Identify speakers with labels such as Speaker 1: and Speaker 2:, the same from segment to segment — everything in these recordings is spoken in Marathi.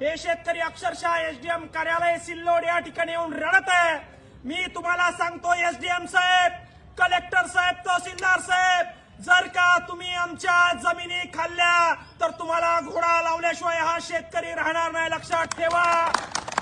Speaker 1: हे शेतकरी अक्षरशः एसडीएम कार्यालय सिल्लोड या ठिकाणी येऊन रडत आहे. मी तुम्हाला सांगतो एसडीएम साहेब कलेक्टर साहेब तहसीलदार साहेब जर का तुम्ही आमच्या जमिनी खाल्ल्या तर तुम्हाला घोडा लावल्याशिवाय हा शेतकरी राहणार नाही. लक्षात ठेवा.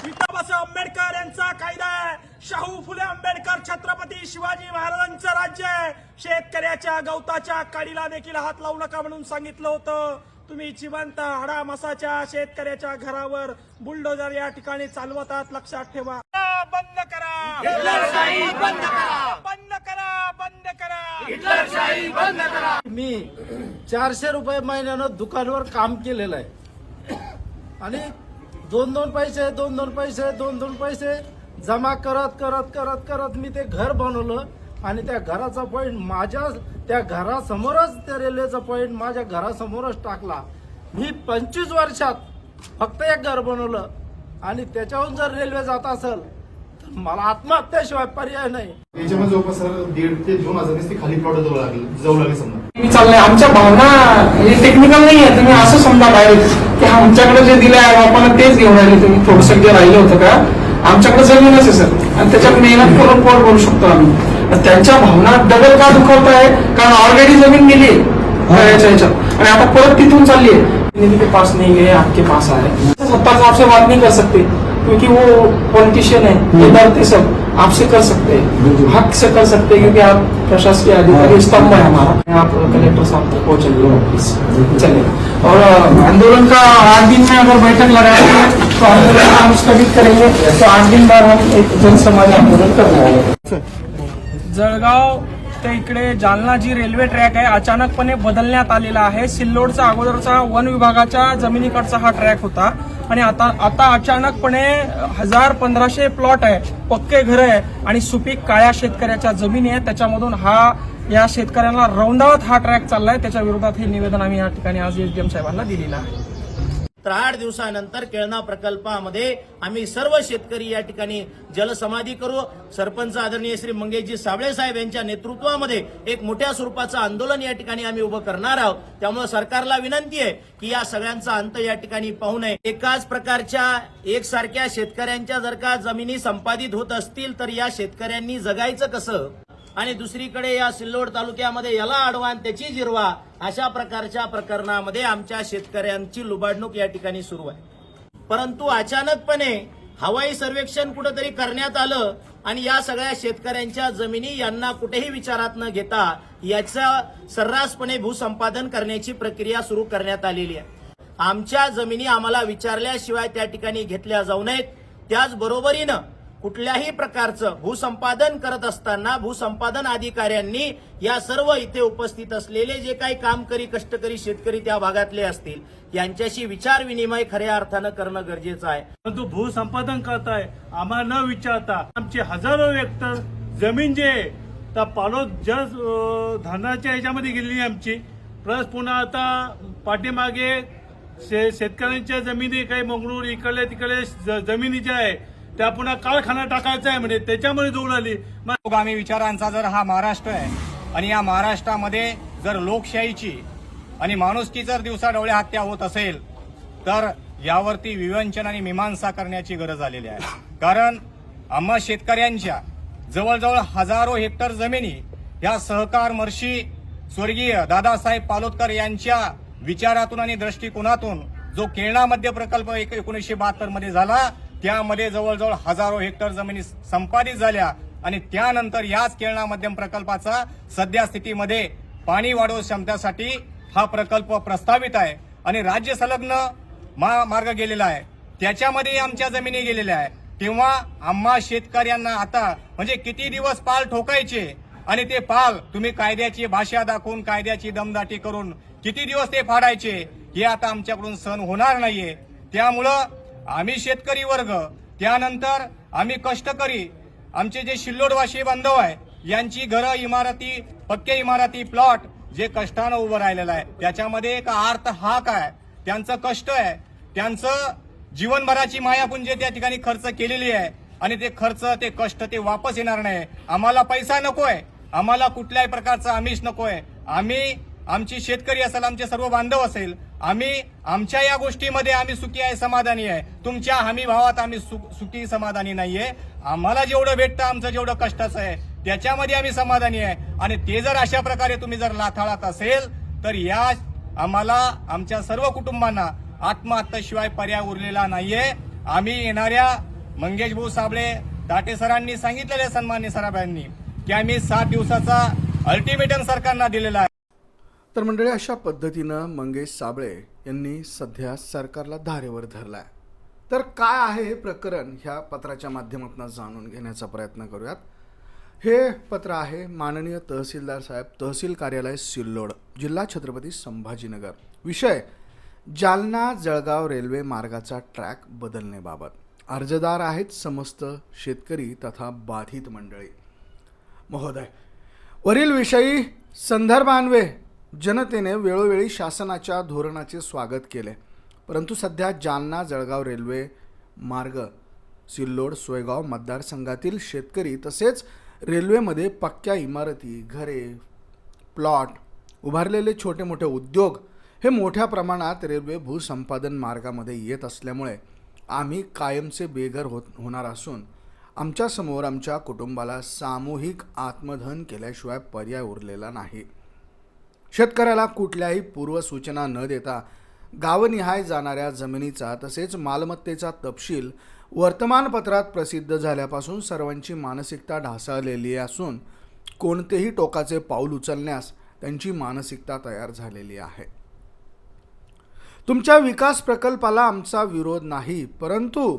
Speaker 1: विठाबासाहेब आंबेडकर यांचा कायदा आहे. शाहू फुले आंबेडकर छत्रपती शिवाजी महाराजांचं राज्य आहे. शेतकऱ्याच्या गवताच्या काडीला देखील हात लावू नका म्हणून सांगितलं होतं. तुम्ही जिवंत हाडा मसाच्या शेतकऱ्याच्या घरावर बुलडोजर या ठिकाणी चालवतात लक्षात ठेवा. बंद करा. बंद करा. बंद करा बंद करा.
Speaker 2: मी चारशे रुपये महिन्यानं दुकानवर काम केलेलं आहे. आणि दोन दोन पैसे दोन दोन पैसे दोन दोन पैसे जमा करत करत करत करत मी ते घर बनवलं. आणि त्या घराचा पॉईंट माझ्या त्या घरासमोरच त्या रेल्वेचा पॉईंट माझ्या घरासमोरच टाकला. मी पंचवीस वर्षात फक्त एक घर बनवलं आणि त्याच्याहून जर रेल्वे जात असेल तर मला आत्महत्याशिवाय पर्याय नाही.
Speaker 3: याच्यामध्ये जवळपास सर दीड ते दोन हजार खाली प्लॉट जाऊ लागले जाऊ लागले समजा.
Speaker 4: मी चाललंय. आमच्या भावना हे टेक्निकल नाही आहे तुम्ही असं समजा डायरेक्ट की आमच्याकडे जे दिलं आहे आपण तेच घेऊन राहिले. तुम्ही थोडस जे राहिलं होतं का? आमच्याकडे जमीनच आहे सर. आणि त्याच्यात मेहनत करून पोट भरू शकतो आम्ही. त्यांच्या भावना डबल का दुखवत आहे? कारण ऑलरेडी जमीन गेली आहे. याच्या ह्याच्यात आणि आता परत तिथून चालली आहे. निधि के पास नहीं गए आपके पास आए सत्ता से आपसे बात नहीं कर सकते. क्योंकि वो पॉलिटिशियन है ये डरते सब. आपसे कर सकते हैं. हक से कर सकते हैं क्योंकि आप प्रशासकीय अधिकारी स्तंभ है हमारा। आप कलेक्टर साहब तक पहुंचेंगे प्लीज चलिए। और आंदोलन का आठ दिन में अगर बैठक लगाएंगे तो आंदोलन हम स्थगित करेंगे। तो आठ दिन बाद हम एक जनसमाज आंदोलन कर रहे हैं।
Speaker 1: जळगाव ते इकडे जालना जी रेल्वे ट्रॅक आहे. अचानकपणे बदलण्यात आलेला आहे. सिल्लोडचा अगोदरचा वन विभागाच्या जमिनीकडचा हा ट्रॅक होता. आणि आता आता अचानकपणे हजार पंधराशे प्लॉट आहे. पक्के घर आहे. आणि सुपीक काळ्या शेतकऱ्याच्या जमिनी आहे. त्याच्यामधून हा या शेतकऱ्यांना रौंदावत हा ट्रॅक चाललाय. त्याच्या विरोधात हे निवेदन आम्ही या ठिकाणी आज एस एम साहेबांना दिलेलं आहे.
Speaker 5: तर आठ दिवसानंतर केळणा प्रकल्पामध्ये आम्ही सर्व शेतकरी या ठिकाणी जलसमाधी करू. सरपंच आदरणीय श्री मंगेशजी साबळे साहेब यांच्या नेतृत्वामध्ये एक मोठ्या स्वरूपाचं आंदोलन या ठिकाणी आम्ही उभं करणार आहोत. त्यामुळे सरकारला विनंती आहे की या सगळ्यांचा अंत या ठिकाणी पाहू नये. एकाच प्रकारच्या एकसारख्या शेतकऱ्यांच्या जर का जमिनी संपादित होत असतील तर या शेतकऱ्यांनी जगायचं कसं? आणि दुसरीकडे या सिल्लोड तालुक्यामध्ये याला अडवा आणि त्याची जिरवा अशा प्रकारच्या प्रकरणामध्ये आमच्या शेतकऱ्यांची लुबाडणूक या ठिकाणी सुरू आहे. परंतु अचानकपणे हवाई सर्वेक्षण कुठंतरी करण्यात आलं आणि या सगळ्या शेतकऱ्यांच्या जमिनी यांना कुठेही विचारात न घेता याचा सर्रासपणे भूसंपादन करण्याची प्रक्रिया सुरू करण्यात आलेली आहे. आमच्या जमिनी आम्हाला विचारल्याशिवाय त्या ठिकाणी घेतल्या जाऊ नयेत. त्याचबरोबरीनं कुठल्याही प्रकारचं भूसंपादन करत असताना भूसंपादन अधिकाऱ्यांनी या सर्व इथे उपस्थित असलेले जे काही कामकरी कष्टकरी शेतकरी त्या भागातले असतील यांच्याशी विचार विनिमय खऱ्या अर्थानं करणं गरजेचं आहे.
Speaker 6: परंतु भूसंपादन करताय आम्हाला न विचारता आमचे हजारो हेक्टर जमीन जे आहे, त्या पालोद जस धनाच्या धरणाच्या ह्याच्यामध्ये गेलेली आमची. प्लस पुन्हा आता पाठीमागे शे शेतकऱ्यांच्या जमिनी काही मंगळूर इकडल्या तिकडे ज- जमिनी ज्या आहे त्या पुन्हा कारखाना टाकायचा आहे म्हणजे त्याच्यामुळे जोड आली. मग
Speaker 7: विचारांचा जर हा महाराष्ट्र आहे आणि या महाराष्ट्रामध्ये जर लोकशाहीची आणि माणुसकी जर दिवसा डोळे हत्या होत असेल तर यावरती विवंचन आणि मीमांसा करण्याची गरज आलेली आहे. कारण आम्हा शेतकऱ्यांच्या जवळजवळ हजारो हेक्टर जमिनी या सहकार मर्षी स्वर्गीय दादासाहेब पालोदकर यांच्या विचारातून आणि दृष्टिकोनातून जो केळणा मध्य प्रकल्प एक- एकोणीसशे बहात्तरमध्ये झाला त्यामध्ये जवळजवळ हजारो हेक्टर जमिनी संपादित झाल्या आणि त्यानंतर याच केळणा मध्यम प्रकल्पाचा सध्या स्थितीमध्ये पाणी वाढव क्षमतेसाठी हा प्रकल्प प्रस्तावित आहे आणि राज्य संलग्न मार्ग गेलेला आहे. त्याच्यामध्ये आमच्या जमिनी गेलेल्या आहे. तेव्हा आम्हा शेतकऱ्यांना आता म्हणजे किती दिवस पाल ठोकायचे आणि ते पाल तुम्ही कायद्याची भाषा दाखवून कायद्याची दमदाटी करून किती दिवस ते फाडायचे हे आता आमच्याकडून सहन होणार नाहीये. त्यामुळं आम्ही शेतकरी वर्ग त्यानंतर आम्ही कष्टकरी आमचे जे शिल्लोडवासी बांधव आहे यांची घरं इमारती पक्के इमारती प्लॉट जे कष्टानं उभं राहिलेलं आहे त्याच्यामध्ये एक आर्थ हाक आहे. त्यांचं कष्ट आहे. त्यांचं जीवनभराची मायापुंजे त्या ठिकाणी खर्च केलेली आहे आणि ते खर्च ते कष्ट ते वापस येणार नाही. आम्हाला पैसा नकोय. आम्हाला कुठल्याही प्रकारचं आमिष नकोय. आम्ही आमची शेतकरी असेल आमचे सर्व बांधव असेल आम्ही आमच्या या गोष्टीमध्ये आम्ही सुखी आहे समाधानी आहे. तुमच्या हमी भावात आम्ही सुखी समाधानी नाहीये. आम्हाला जेवढं भेटतं आमचं जेवढं कष्टाचं आहे त्याच्यामध्ये आम्ही समाधानी आहे. आणि ते जर अशा प्रकारे तुम्ही जर लाथाळात असेल तर या आम्हाला आमच्या सर्व कुटुंबांना आत्महत्याशिवाय पर्याय उरलेला नाहीये. आम्ही येणाऱ्या मंगेश भाऊ साबळे दाटे सरांनी सांगितलेले सन्मान्य सराबांनी की आम्ही सात दिवसाचा अल्टिमेटम सरकारना दिलेला आहे.
Speaker 8: तर मंडळी अशा पद्धतीनं मंगेश साबळे यांनी सध्या सरकारला धारेवर धरला आहे तर काय आहे हे प्रकरण ह्या पत्राच्या माध्यमातून जाणून घेण्याचा प्रयत्न करूयात. हे पत्र आहे माननीय तहसीलदार साहेब तहसील कार्यालय सिल्लोड जिल्हा छत्रपती संभाजीनगर. विषय जालना जळगाव रेल्वे मार्गाचा ट्रॅक बदलण्याबाबत. अर्जदार आहेत समस्त शेतकरी तथा बाधित मंडळी. महोदय वरील विषयी संदर्भान्वे जनतेने वेळोवेळी शासनाच्या धोरणाचे स्वागत केले. परंतु सध्या जालना जळगाव रेल्वे मार्ग सिल्लोड सोयगाव मतदारसंघातील शेतकरी तसेच रेल्वेमध्ये पक्क्या इमारती घरे प्लॉट उभारलेले छोटे मोठे उद्योग हे मोठ्या प्रमाणात रेल्वे भूसंपादन मार्गामध्ये येत असल्यामुळे आम्ही कायमचे बेघर होत होणार असून आमच्यासमोर आमच्या कुटुंबाला सामूहिक आत्मधन केल्याशिवाय पर्याय उरलेला नाही. शेतकऱ्याला कुठल्याही पूर्वसूचना न देता गावनिहाय जाणाऱ्या जमिनीचा तसेच मालमत्तेचा तपशील वर्तमानपत्रात प्रसिद्ध झाल्यापासून सर्वांची मानसिकता ढासळलेली असून कोणतेही टोकाचे पाऊल उचलण्यास त्यांची मानसिकता तयार झालेली आहे. तुमच्या विकास प्रकल्पाला आमचा विरोध नाही परंतु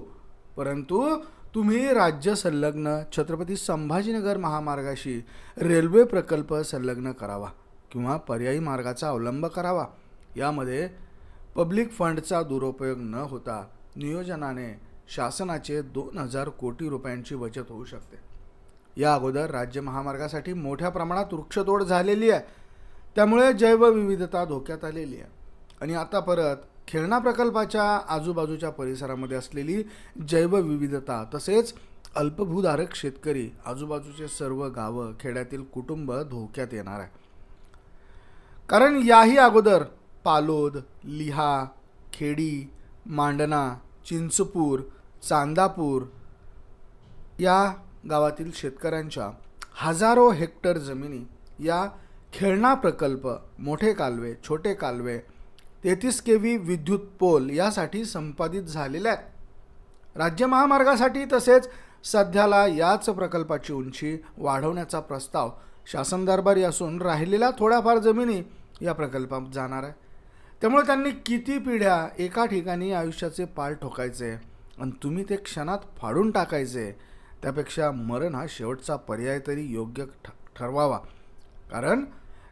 Speaker 8: परंतु तुम्ही राज्य संलग्न छत्रपती संभाजीनगर महामार्गाशी रेल्वे प्रकल्प संलग्न करावा. किंवा पर्यायी मार्गाचा अवलंब करावा. यामध्ये पब्लिक फंडचा दुरुपयोग न होता नियोजनाने शासनाचे दोन हजार कोटी रुपयांची बचत होऊ शकते. या अगोदर राज्य महामार्गासाठी मोठ्या प्रमाणात वृक्षतोड झालेली आहे. त्यामुळे जैवविविधता धोक्यात आलेली आहे. आणि आता परत खेळणा प्रकल्पाच्या आजूबाजूच्या परिसरामध्ये असलेली जैवविविधता तसेच अल्पभूधारक शेतकरी आजूबाजूचे सर्व गावं खेड्यातील कुटुंब धोक्यात येणार आहे. कारण याही अगोदर पालोद लिहा खेडी मांडना चिंचपूर चांदापूर या गावातील शेतकऱ्यांच्या हजारो हेक्टर जमिनी या खेळणा प्रकल्प मोठे कालवे छोटे कालवे तेहतीस के व्ही विद्युत पोल यासाठी संपादित झालेल्या आहेत. राज्य महामार्गासाठी तसेच सध्याला याच प्रकल्पाची उंची वाढवण्याचा प्रस्ताव शासन दरबारी असून राहिलेल्या थोड्याफार जमिनी या प्रकल्पात जाणार आहे. त्यामुळे त्यांनी किती पिढ्या एका ठिकाणी आयुष्याचे पाल ठोकायचे आणि तुम्ही ते क्षणात फाडून टाकायचे त्यापेक्षा मरण हा शेवटचा पर्याय तरी योग्य ठ ठरवावा. कारण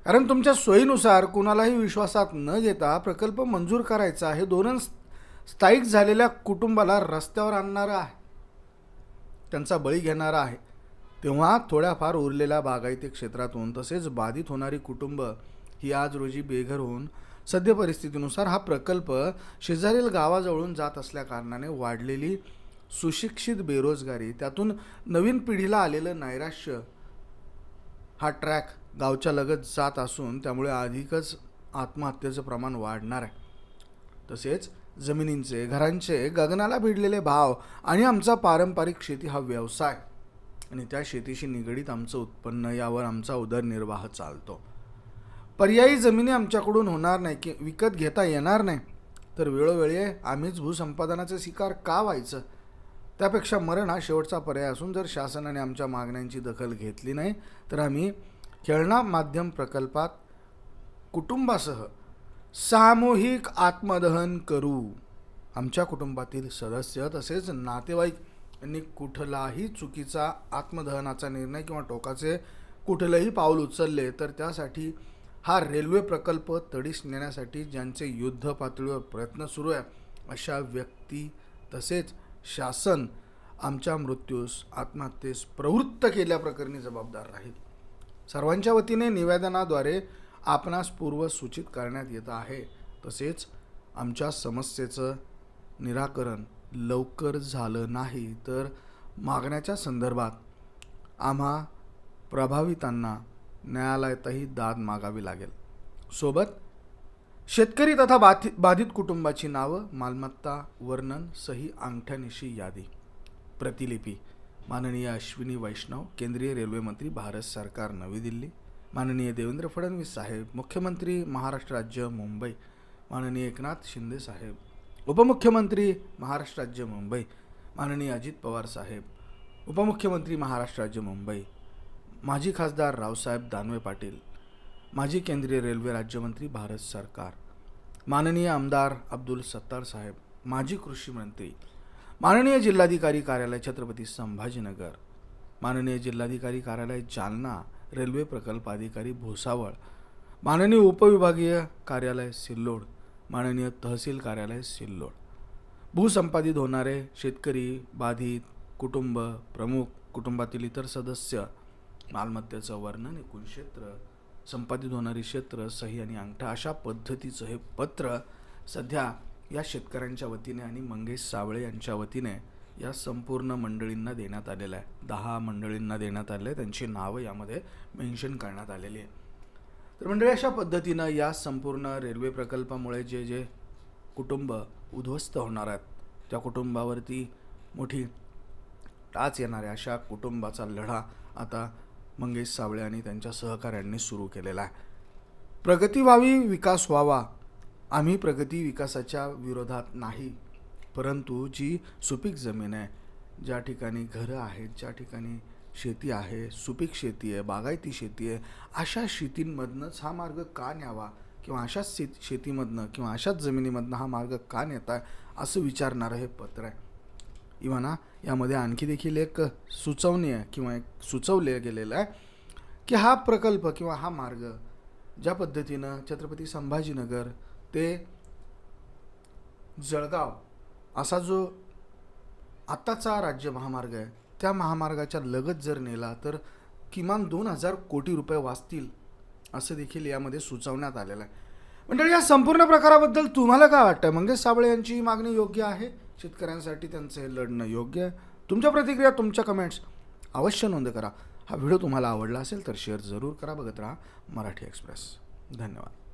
Speaker 8: कारण तुमच्या सोयीनुसार कुणालाही विश्वासात न घेता प्रकल्प मंजूर करायचा हे धोरण स्थायिक झालेल्या कुटुंबाला रस्त्यावर आणणारं आहे. त्यांचा बळी घेणारा आहे. तेव्हा थोड्याफार उरलेल्या बागायती क्षेत्रातून तसेच बाधित होणारी कुटुंब ही आज रोजी बेघर होऊन सद्य परिस्थितीनुसार हा प्रकल्प शेजारील गावाजवळून जात असल्या कारणाने वाढलेली सुशिक्षित बेरोजगारी त्यातून नवीन पिढीला आलेलं नैराश्य हा ट्रॅक गावच्या लगत जात असून त्यामुळे अधिकच आत्महत्येचं प्रमाण वाढणार आहे. तसेच जमिनींचे घरांचे गगनाला भिडलेले भाव आणि आमचा पारंपरिक शेती हा व्यवसाय. आणि त्या शेतीशी निगडीत आमचं उत्पन्न यावर आमचा उदरनिर्वाह चालतो. पर्यायी जमिनी आमच्याकडून होणार नाही की विकत घेता येणार नाही. तर वेळोवेळी आम्हीच भूसंपादनाचे शिकार का व्हायचं? त्यापेक्षा मरण हा शेवटचा पर्याय असून जर शासनाने आमच्या मागण्यांची दखल घेतली नाही तर आम्ही खेळणा माध्यम प्रकल्पात कुटुंबासह सामूहिक आत्मदहन करू. आमच्या कुटुंबातील सदस्य तसेच नातेवाईक यांनी कुठलाही चुकीचा आत्मदहनाचा निर्णय किंवा टोकाचे कुठलंही पाऊल उचलले तर त्यासाठी हा रेल्वे प्रकल्प तडीस नेण्यासाठी ज्यांचे युद्ध पातळीवर प्रयत्न सुरू आहे अशा व्यक्ती तसेच शासन आमच्या मृत्यूस आत्महत्येस प्रवृत्त केल्याप्रकरणी जबाबदार राहील. सर्वांच्या वतीने निवेदनाद्वारे आपणास पूर्व सूचित करण्यात येत आहे. तसेच आमच्या समस्येचं निराकरण लवकर झालं नाही तर मागण्याच्या संदर्भात आम्हा प्रभावितांना न्यायालयातही दाद मागावी लागेल. सोबत शेतकरी तथा बाधि बाधित कुटुंबाची नावं मालमत्ता वर्णन सही अंगठ्यानिशी यादी. प्रतिलिपी. माननीय अश्विनी वैष्णव केंद्रीय रेल्वे मंत्री भारत सरकार नवी दिल्ली. माननीय देवेंद्र फडणवीस साहेब मुख्यमंत्री महाराष्ट्र राज्य मुंबई. माननीय एकनाथ शिंदे साहेब. उपमुख्यमंत्री महाराष्ट्र राज्य मुंबई. माननीय अजित पवार साहेब उपमुख्यमंत्री महाराष्ट्र राज्य मुंबई. माजी खासदार रावसाहेब दानवे पाटील माजी केंद्रीय रेल्वे राज्यमंत्री भारत सरकार. माननीय आमदार अब्दुल सत्तार साहेब माजी कृषी मंत्री. माननीय जिल्हाधिकारी कार्यालय छत्रपती संभाजीनगर. माननीय जिल्हाधिकारी कार्यालय जालना रेल्वे प्रकल्प अधिकारी भुसावळ. माननीय उपविभागीय कार्यालय सिल्लोड. माननीय तहसील कार्यालय सिल्लोड. भूसंपादित होणारे शेतकरी बाधित कुटुंब प्रमुख कुटुंबातील इतर सदस्य मालमत्तेचं वर्णन एकूण क्षेत्र संपादित होणारी क्षेत्र सही आणि अंगठा अशा पद्धतीचं हे पत्र सध्या या शेतकऱ्यांच्या वतीने आणि मंगेश सावळे यांच्या वतीने या संपूर्ण मंडळींना देण्यात आलेलं आहे. दहा मंडळींना देण्यात आलेलं आहे. त्यांची नावं यामध्ये मेन्शन करण्यात आलेली आहे. तर मंडळी अशा पद्धतीनं या संपूर्ण रेल्वे प्रकल्पामुळे जे जे कुटुंब उद्ध्वस्त होणार आहेत त्या कुटुंबावरती मोठी टाच येणाऱ्या अशा कुटुंबाचा लढा आता मंगेश सावळे आणि त्यांच्या सहकाऱ्यांनी सुरू केलेला आहे. प्रगती व्हावी विकास व्हावा आम्ही प्रगती विकासाच्या विरोधात नाही परंतु जी सुपीक जमीन आहे ज्या ठिकाणी घरं आहेत ज्या ठिकाणी शेती आहे सुपीक शेती आहे बागायती शेती आहे अशा शेतींमधनंच हा मार्ग का न्यावा किंवा अशाच शेत शेतीमधनं किंवा अशाच जमिनीमधनं हा मार्ग का नेत आहे असं विचारणारं हे पत्र आहे. इव्हाना यामध्ये आणखी देखील एक सुचवणी आहे किंवा एक सुचवले गेलेलं आहे की हा प्रकल्प किंवा हा मार्ग ज्या पद्धतीनं छत्रपती संभाजीनगर ते जळगाव असा जो आत्ताचा राज्य महामार्ग आहे त्या महामार्गाच्या लगत जर नेला तर किमान दोन हजार कोटी रुपये वाचतील असं देखील यामध्ये सुचवण्यात आलेलं आहे. मंडळी या संपूर्ण प्रकाराबद्दल तुम्हाला काय वाटतं मंगेश साबळे यांची ही मागणी योग्य आहे? शेतकऱ्यांसाठी त्यांचं हे लढणं योग्य आहे? तुमच्या प्रतिक्रिया तुमच्या कमेंट्स अवश्य नोंद करा. हा व्हिडिओ तुम्हाला आवडला असेल तर शेअर जरूर करा. बघत राहा मराठी एक्सप्रेस धन्यवाद.